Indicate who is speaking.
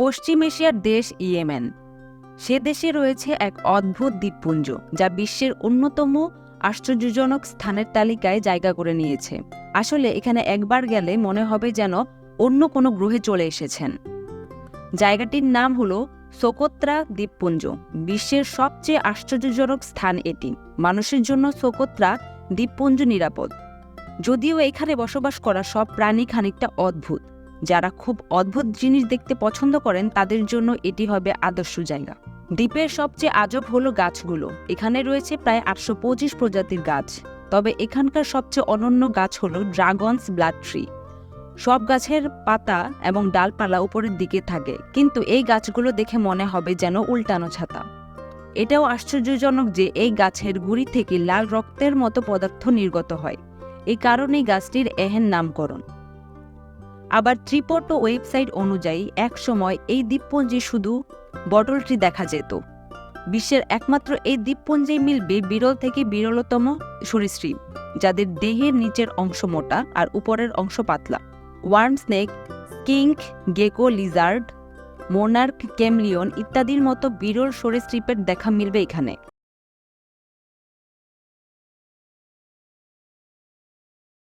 Speaker 1: পশ্চিম এশিয়ার দেশ ইয়েমেন। সে দেশে রয়েছে এক অদ্ভুত দ্বীপপুঞ্জ, যা বিশ্বের অন্যতম আশ্চর্যজনক স্থানের তালিকায় জায়গা করে নিয়েছে। আসলে এখানে একবার গেলে মনে হবে যেন অন্য কোনো গ্রহে চলে এসেছেন। জায়গাটির নাম হলো সোকোত্রা দ্বীপপুঞ্জ, বিশ্বের সবচেয়ে আশ্চর্যজনক স্থান এটি। মানুষের জন্য সোকোত্রা দ্বীপপুঞ্জ নিরাপদ। যদিও এখানে বসবাস করা সব প্রাণী খানিকটা অদ্ভুত। যারা খুব অদ্ভুত জিনিস দেখতে পছন্দ করেন, তাদের জন্য এটি হবে আদর্শ জায়গা। দ্বীপের সবচেয়ে আজব হলো গাছগুলো। এখানে রয়েছে প্রায় আটশো পঁচিশ প্রজাতির গাছ। তবে এখানকার সবচেয়ে অনন্য গাছ হলো ড্রাগনস ব্লাড ট্রি। সব গাছের পাতা এবং ডালপালা উপরের দিকে থাকে, কিন্তু এই গাছগুলো দেখে মনে হবে যেন উল্টানো ছাতা। এটাও আশ্চর্যজনক যে এই গাছের গুড়ি থেকে লাল রক্তের মতো পদার্থ নির্গত হয়। এই কারণেই গাছটির এহেন নামকরণ। আবার ত্রিপট ওয়েবসাইট অনুযায়ী একসময় এই দ্বীপপুঞ্জে শুধু বটলটি দেখা যেত। বিশ্বের একমাত্র এই দ্বীপপুঞ্জেই মিলবে বিরল থেকে বিরলতম সরীসৃপ, যাদের দেহের নিচের অংশ মোটা আর উপরের অংশ পাতলা। Worm snake skink gecko lizard, monarch chameleon ইত্যাদির মতো বিরল সরীসৃপের দেখা মিলবে এখানে।